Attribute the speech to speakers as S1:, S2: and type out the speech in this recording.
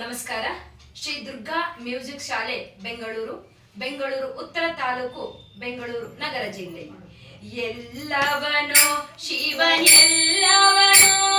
S1: ನಮಸ್ಕಾರ. ಶ್ರೀ ದುರ್ಗಾ ಮ್ಯೂಸಿಕ್ ಶಾಲೆ, ಬೆಂಗಳೂರು. ಬೆಂಗಳೂರು ಉತ್ತರ ತಾಲೂಕು, ಬೆಂಗಳೂರು ನಗರ ಜಿಲ್ಲೆ. ಎಲ್ಲವನೋ ಶಿವ ಎಲ್ಲವನೋ